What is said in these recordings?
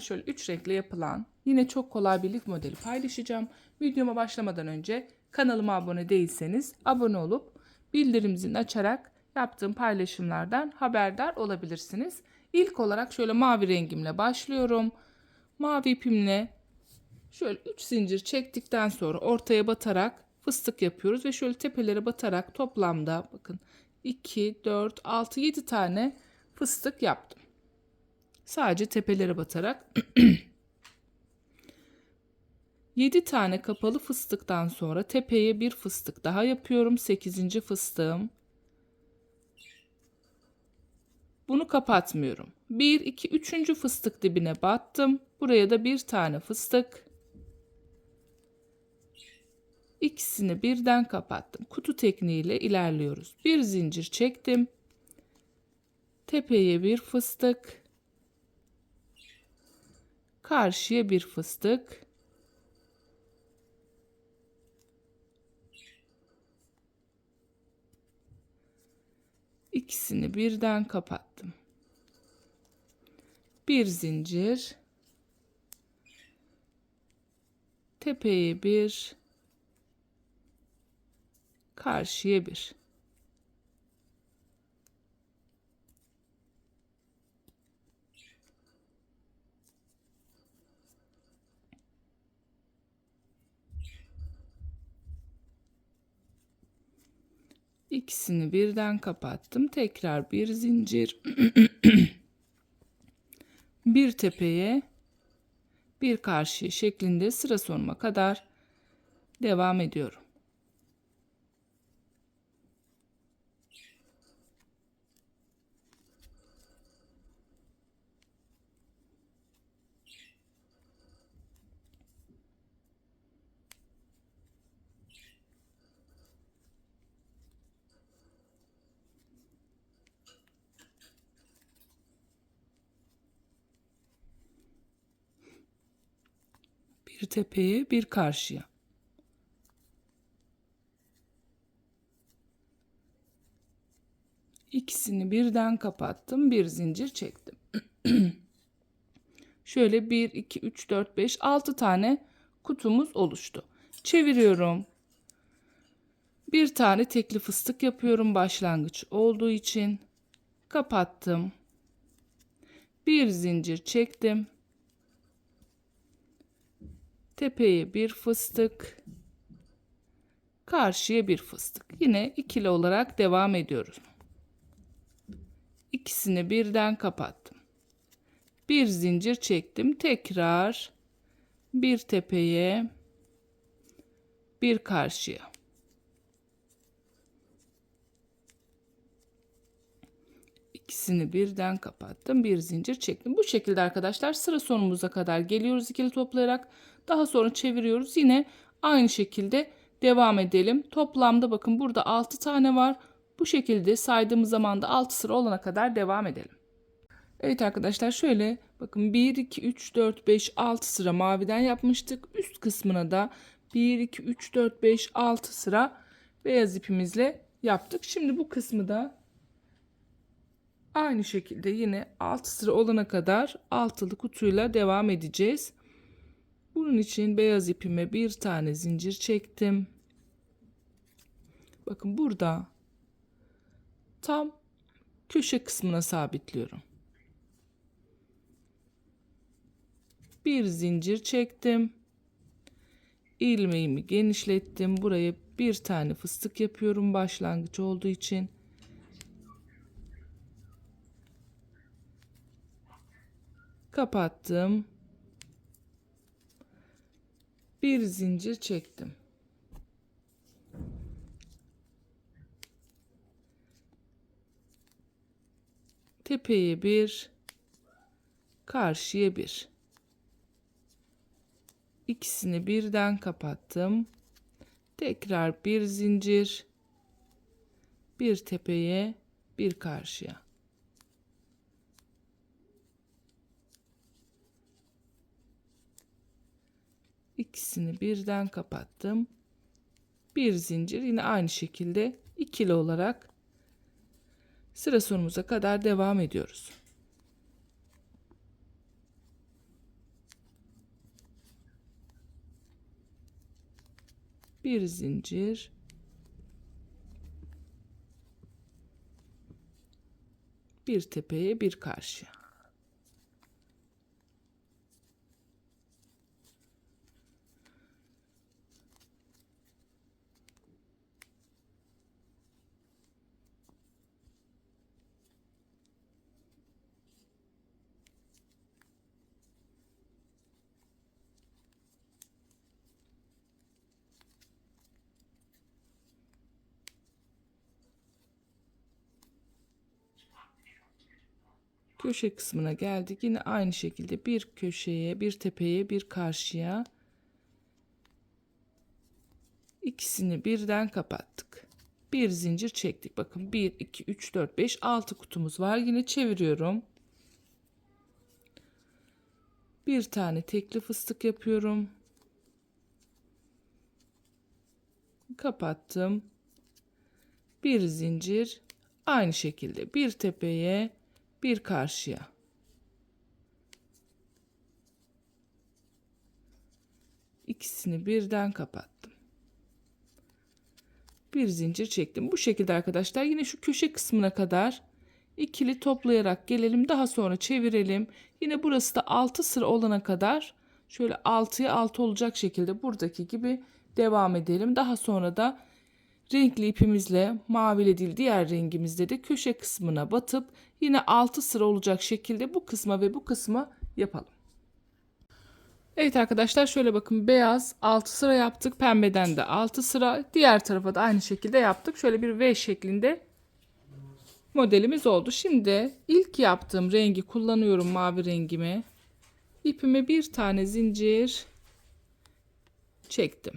sizlerle şöyle 3 renkle yapılan yine çok kolay bir lif modeli paylaşacağım. Videoma başlamadan önce kanalıma abone değilseniz abone olup bildirim zilini açarak yaptığım paylaşımlardan haberdar olabilirsiniz. İlk olarak şöyle mavi rengimle başlıyorum. Mavi ipimle şöyle 3 zincir çektikten sonra ortaya batarak fıstık yapıyoruz ve şöyle tepelere batarak toplamda bakın 2, 4, 6, 7 tane fıstık yaptım. Sadece tepelere batarak 7 tane kapalı fıstıktan sonra tepeye bir fıstık daha yapıyorum. 8. fıstığım. Bunu kapatmıyorum. 1 2 3. fıstık dibine battım. Buraya da bir tane fıstık. İkisini birden kapattım. Kutu tekniğiyle ilerliyoruz. Bir zincir çektim. Tepeye bir fıstık. Karşıya bir fıstık. İkisini birden kapattım. Bir zincir. Tepeye bir. Karşıya bir. İkisini birden kapattım. Tekrar bir zincir. bir tepeye bir karşı şeklinde sıra sonuna kadar devam ediyorum. Bir tepeye bir karşıya. İkisini birden kapattım. Bir zincir çektim. Şöyle 1, 2, 3, 4, 5, 6 tane kutumuz oluştu. Çeviriyorum. Bir tane tekli fıstık yapıyorum başlangıç olduğu için. Kapattım. Bir zincir çektim. Tepeye bir fıstık. Karşıya bir fıstık. Yine ikili olarak devam ediyoruz. İkisini birden kapattım. Bir zincir çektim. Tekrar bir tepeye bir karşıya. İkisini birden kapattım. Bir zincir çektim. Bu şekilde arkadaşlar sıra sonumuza kadar geliyoruz ikili toplayarak. Daha sonra çeviriyoruz. Yine aynı şekilde devam edelim. Toplamda bakın burada 6 tane var. Bu şekilde saydığımız zaman da 6 sıra olana kadar devam edelim. Evet arkadaşlar şöyle bakın 1, 2, 3, 4, 5, 6 sıra maviden yapmıştık. Üst kısmına da 1, 2, 3, 4, 5, 6 sıra beyaz ipimizle yaptık. Şimdi bu kısmı da aynı şekilde yine 6 sıra olana kadar altılı kutuyla devam edeceğiz. Bunun için beyaz ipime bir tane zincir çektim. Bakın burada tam köşe kısmına sabitliyorum. Bir zincir çektim. ilmeğimi genişlettim. Buraya bir tane fıstık yapıyorum başlangıç olduğu için. Kapattım. Bir zincir çektim. Tepeye bir, karşıya bir. İkisini birden kapattım. Tekrar bir zincir, bir tepeye, bir karşıya. ikisini birden kapattım. Bir zincir yine aynı şekilde ikili olarak sıra sonumuza kadar devam ediyoruz. bir zincir bir tepeye bir karşıya Köşe kısmına geldik. Yine aynı şekilde bir köşeye, bir tepeye, bir karşıya ikisini birden kapattık. Bir zincir çektik. Bakın 1 2 3 4 5 6 kutumuz var. Yine çeviriyorum. Bir tane tekli fıstık yapıyorum. Kapattım. Bir zincir aynı şekilde bir tepeye bir karşıya. İkisini birden kapattım. Bir zincir çektim. Bu şekilde arkadaşlar yine şu köşe kısmına kadar ikili toplayarak gelelim. Daha sonra çevirelim. Yine burası da 6 sıra olana kadar şöyle 6'ya 6 olacak şekilde buradaki gibi devam edelim. Daha sonra da renkli ipimizle mavili değil diğer rengimizde de köşe kısmına batıp yine 6 sıra olacak şekilde bu kısma ve bu kısma yapalım. Evet arkadaşlar şöyle bakın beyaz 6 sıra yaptık. Pembeden de 6 sıra. Diğer tarafa da aynı şekilde yaptık. Şöyle bir V şeklinde modelimiz oldu. Şimdi ilk yaptığım rengi kullanıyorum mavi rengimi. İpime bir tane zincir çektim.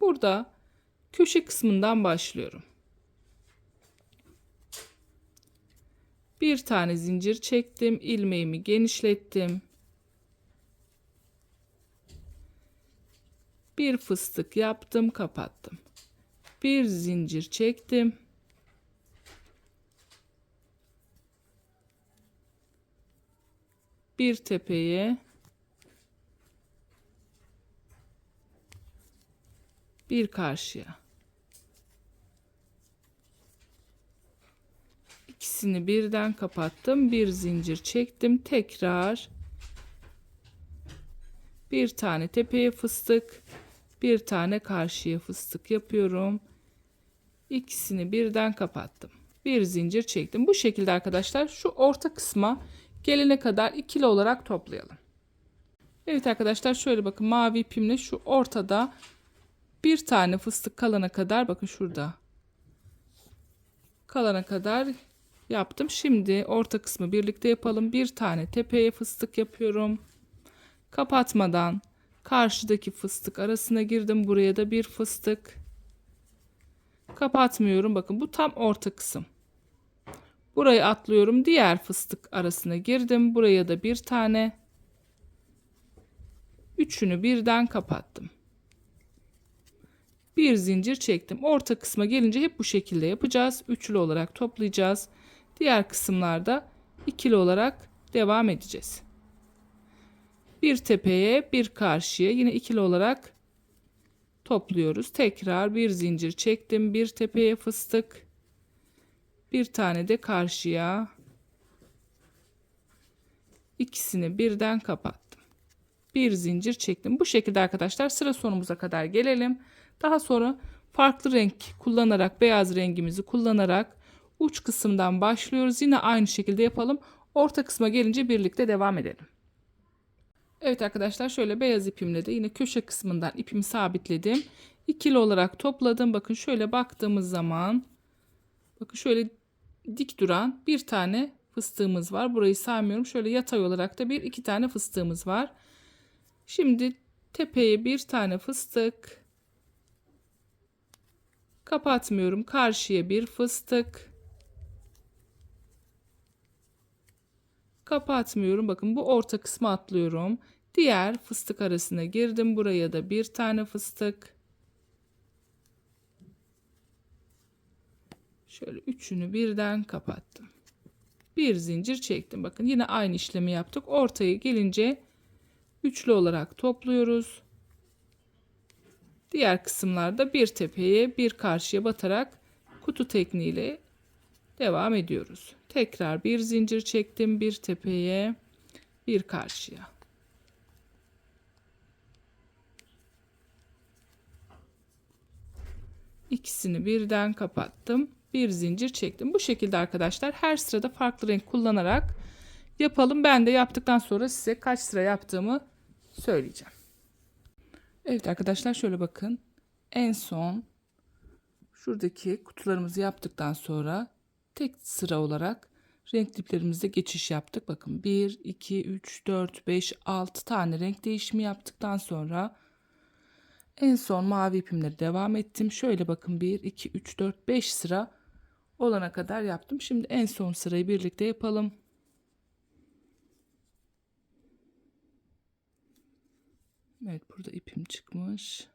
Burada köşe kısmından başlıyorum. Bir tane zincir çektim, ilmeğimi genişlettim. Bir fıstık yaptım, kapattım. Bir zincir çektim. Bir tepeye bir karşıya. İkisini birden kapattım. Bir zincir çektim. Tekrar bir tane tepeye fıstık, bir tane karşıya fıstık yapıyorum. İkisini birden kapattım. Bir zincir çektim. Bu şekilde arkadaşlar şu orta kısma gelene kadar ikili olarak toplayalım. Evet arkadaşlar şöyle bakın mavi ipimle şu ortada bir tane fıstık kalana kadar bakın şurada kalana kadar yaptım. Şimdi orta kısmı birlikte yapalım. Bir tane tepeye fıstık yapıyorum. Kapatmadan karşıdaki fıstık arasına girdim. Buraya da bir fıstık. Kapatmıyorum. Bakın bu tam orta kısım. Burayı atlıyorum. Diğer fıstık arasına girdim. Buraya da bir tane. Üçünü birden kapattım. Bir zincir çektim. Orta kısma gelince hep bu şekilde yapacağız. Üçlü olarak toplayacağız. Diğer kısımlarda ikili olarak devam edeceğiz. Bir tepeye bir karşıya yine ikili olarak topluyoruz. Tekrar bir zincir çektim. Bir tepeye fıstık. Bir tane de karşıya. İkisini birden kapattım. Bir zincir çektim. Bu şekilde arkadaşlar sıra sonumuza kadar gelelim. Daha sonra farklı renk kullanarak beyaz rengimizi kullanarak uç kısımdan başlıyoruz. Yine aynı şekilde yapalım. Orta kısma gelince birlikte devam edelim. Evet arkadaşlar şöyle beyaz ipimle de yine köşe kısmından ipimi sabitledim. İkili olarak topladım. Bakın şöyle baktığımız zaman bakın şöyle dik duran bir tane fıstığımız var. Burayı saymıyorum. Şöyle yatay olarak da bir iki tane fıstığımız var. Şimdi tepeye bir tane fıstık kapatmıyorum. Karşıya bir fıstık kapatmıyorum. Bakın bu orta kısmı atlıyorum. Diğer fıstık arasına girdim. Buraya da bir tane fıstık. Şöyle üçünü birden kapattım. Bir zincir çektim. Bakın yine aynı işlemi yaptık. Ortaya gelince üçlü olarak topluyoruz. Diğer kısımlarda bir tepeye bir karşıya batarak kutu tekniğiyle devam ediyoruz. Tekrar bir zincir çektim bir tepeye bir karşıya. İkisini birden kapattım. Bir zincir çektim. Bu şekilde arkadaşlar her sırada farklı renk kullanarak yapalım. Ben de yaptıktan sonra size kaç sıra yaptığımı söyleyeceğim. Evet arkadaşlar şöyle bakın. En son şuradaki kutularımızı yaptıktan sonra tek sıra olarak renk diplerimizde geçiş yaptık. Bakın 1, 2, 3, 4, 5, 6 tane renk değişimi yaptıktan sonra en son mavi ipimle devam ettim. Şöyle bakın 1, 2, 3, 4, 5 sıra olana kadar yaptım. Şimdi en son sırayı birlikte yapalım. Evet burada ipim çıkmış.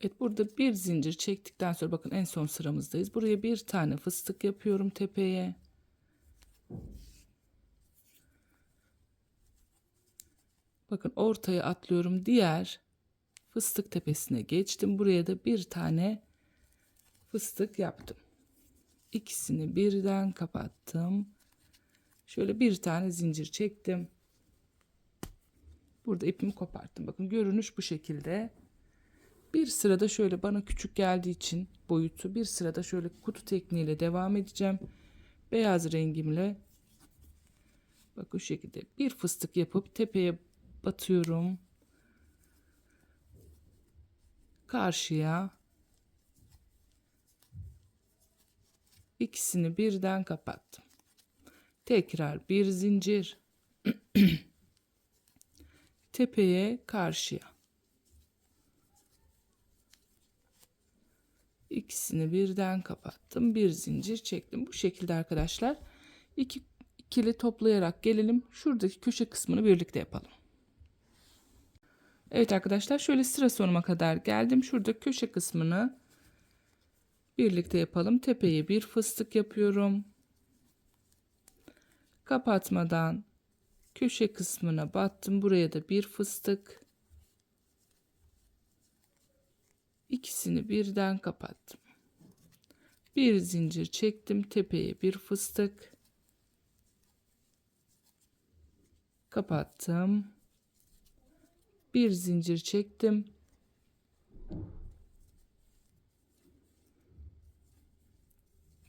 Evet burada bir zincir çektikten sonra bakın en son sıramızdayız. Buraya bir tane fıstık yapıyorum tepeye. Bakın ortaya atlıyorum. Diğer fıstık tepesine geçtim. Buraya da bir tane fıstık yaptım. İkisini birden kapattım. Şöyle bir tane zincir çektim. Burada ipimi koparttım. Bakın görünüş bu şekilde. Bir sırada şöyle bana küçük geldiği için boyutu bir sırada şöyle kutu tekniğiyle devam edeceğim. Beyaz rengimle bak bu şekilde bir fıstık yapıp tepeye batıyorum. Karşıya. İkisini birden kapattım. Tekrar bir zincir. Tepeye karşıya. İkisini birden kapattım. Bir zincir çektim. Bu şekilde arkadaşlar. İki ikili toplayarak gelelim. Şuradaki köşe kısmını birlikte yapalım Evet arkadaşlar şöyle sıra sonuma kadar geldim şurada köşe kısmını birlikte yapalım tepeye bir fıstık yapıyorum kapatmadan köşe kısmına battım buraya da bir fıstık ikisini birden kapattım. Bir zincir çektim tepeye bir fıstık. Kapattım. Bir zincir çektim.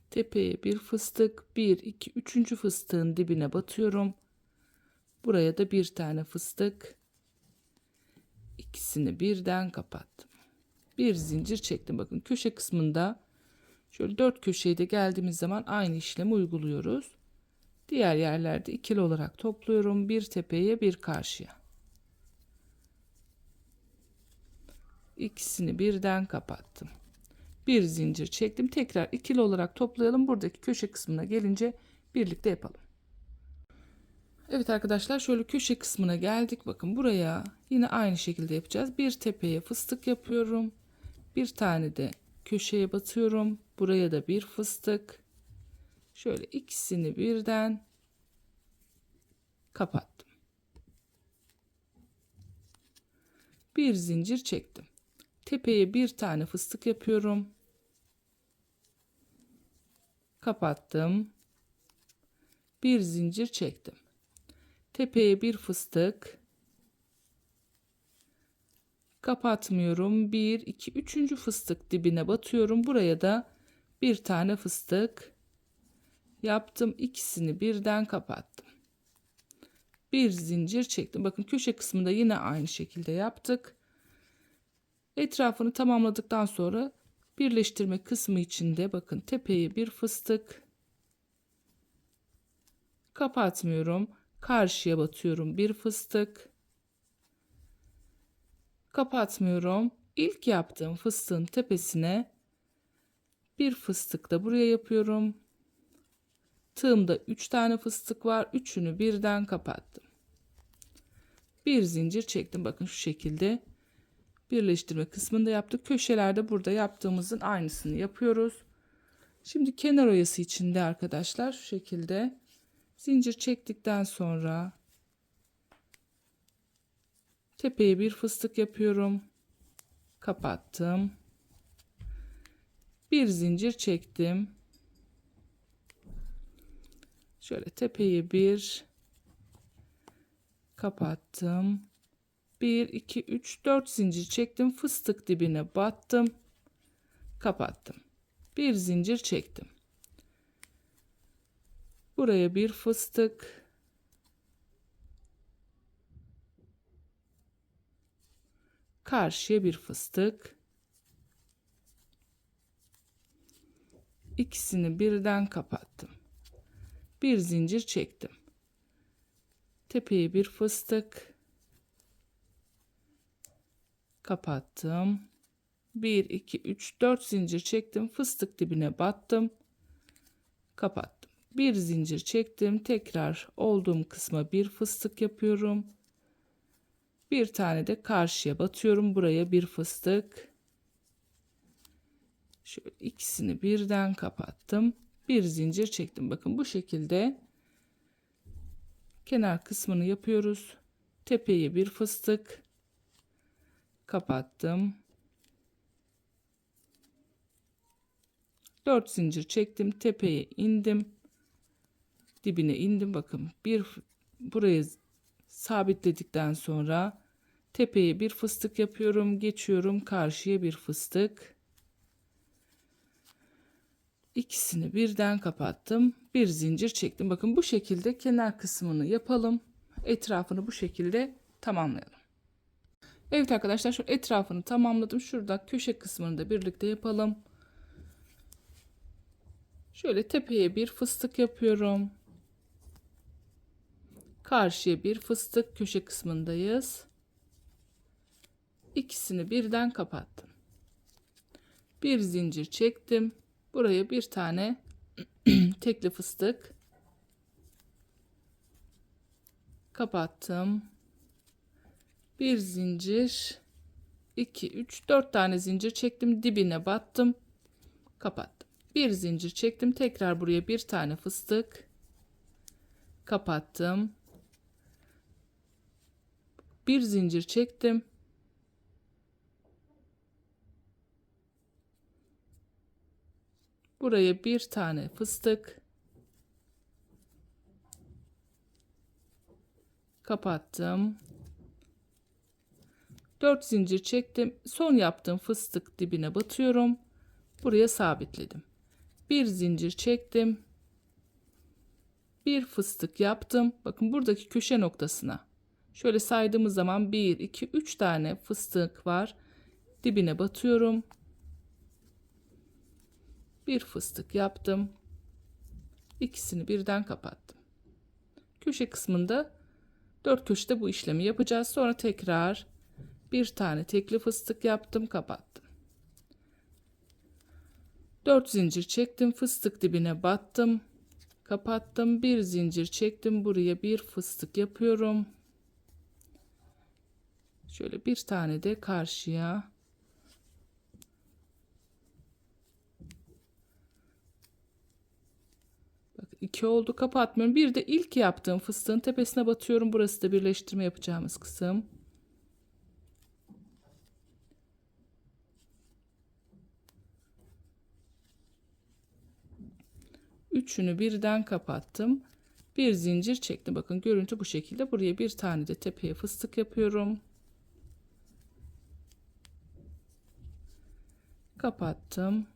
Tepeye bir fıstık. Bir, iki, üçüncü fıstığın dibine batıyorum. Buraya da bir tane fıstık. İkisini birden kapattım bir zincir çektim. Bakın köşe kısmında şöyle dört köşeyi de geldiğimiz zaman aynı işlemi uyguluyoruz. Diğer yerlerde ikili olarak topluyorum. Bir tepeye bir karşıya. İkisini birden kapattım. Bir zincir çektim. Tekrar ikili olarak toplayalım. Buradaki köşe kısmına gelince birlikte yapalım. Evet arkadaşlar şöyle köşe kısmına geldik. Bakın buraya yine aynı şekilde yapacağız. Bir tepeye fıstık yapıyorum. Bir tane de köşeye batıyorum. Buraya da bir fıstık. Şöyle ikisini birden kapattım. Bir zincir çektim. Tepeye bir tane fıstık yapıyorum. Kapattım. Bir zincir çektim. Tepeye bir fıstık kapatmıyorum. 1 2 3. fıstık dibine batıyorum. Buraya da bir tane fıstık yaptım. İkisini birden kapattım. Bir zincir çektim. Bakın köşe kısmında yine aynı şekilde yaptık. Etrafını tamamladıktan sonra birleştirme kısmı içinde bakın tepeye bir fıstık kapatmıyorum. Karşıya batıyorum bir fıstık kapatmıyorum. İlk yaptığım fıstığın tepesine bir fıstık da buraya yapıyorum. Tığımda 3 tane fıstık var. Üçünü birden kapattım. Bir zincir çektim. Bakın şu şekilde. Birleştirme kısmında yaptık. Köşelerde burada yaptığımızın aynısını yapıyoruz. Şimdi kenar oyası içinde arkadaşlar şu şekilde zincir çektikten sonra tepeye bir fıstık yapıyorum. Kapattım. Bir zincir çektim. Şöyle tepeye bir kapattım. 1 2 3 4 zincir çektim. Fıstık dibine battım. Kapattım. Bir zincir çektim. Buraya bir fıstık. Karşıya bir fıstık. İkisini birden kapattım. Bir zincir çektim. Tepeye bir fıstık. Kapattım. 1 2 3 4 zincir çektim. Fıstık dibine battım. Kapattım. Bir zincir çektim. Tekrar olduğum kısma bir fıstık yapıyorum. Bir tane de karşıya batıyorum. Buraya bir fıstık. Şöyle ikisini birden kapattım. Bir zincir çektim. Bakın bu şekilde kenar kısmını yapıyoruz. Tepeye bir fıstık kapattım. 4 zincir çektim. Tepeye indim. Dibine indim. Bakın bir buraya sabitledikten sonra tepeye bir fıstık yapıyorum. Geçiyorum karşıya bir fıstık. İkisini birden kapattım. Bir zincir çektim. Bakın bu şekilde kenar kısmını yapalım. Etrafını bu şekilde tamamlayalım. Evet arkadaşlar şu etrafını tamamladım. Şurada köşe kısmını da birlikte yapalım. Şöyle tepeye bir fıstık yapıyorum. Karşıya bir fıstık köşe kısmındayız. İkisini birden kapattım. Bir zincir çektim. Buraya bir tane tekli fıstık kapattım. Bir zincir 2 3 4 tane zincir çektim. Dibine battım. Kapattım. Bir zincir çektim. Tekrar buraya bir tane fıstık kapattım. Bir zincir çektim. Buraya bir tane fıstık kapattım. 4 zincir çektim. Son yaptığım fıstık dibine batıyorum. Buraya sabitledim. Bir zincir çektim. Bir fıstık yaptım. Bakın buradaki köşe noktasına. Şöyle saydığımız zaman 1 2 3 tane fıstık var. Dibine batıyorum. Bir fıstık yaptım. İkisini birden kapattım. Köşe kısmında dört köşede bu işlemi yapacağız. Sonra tekrar bir tane tekli fıstık yaptım, kapattım. 4 zincir çektim, fıstık dibine battım, kapattım. Bir zincir çektim, buraya bir fıstık yapıyorum. Şöyle bir tane de karşıya Bak iki oldu kapatmıyorum. Bir de ilk yaptığım fıstığın tepesine batıyorum. Burası da birleştirme yapacağımız kısım. Üçünü birden kapattım. Bir zincir çektim. Bakın görüntü bu şekilde. Buraya bir tane de tepeye fıstık yapıyorum. Kapattım.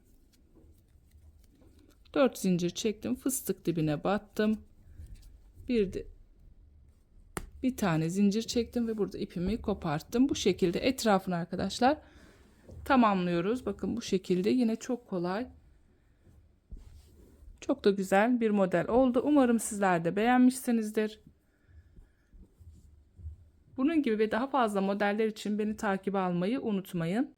4 zincir çektim. Fıstık dibine battım. Bir de bir tane zincir çektim ve burada ipimi koparttım. Bu şekilde etrafını arkadaşlar tamamlıyoruz. Bakın bu şekilde yine çok kolay. Çok da güzel bir model oldu. Umarım sizler de beğenmişsinizdir. Bunun gibi ve daha fazla modeller için beni takip almayı unutmayın.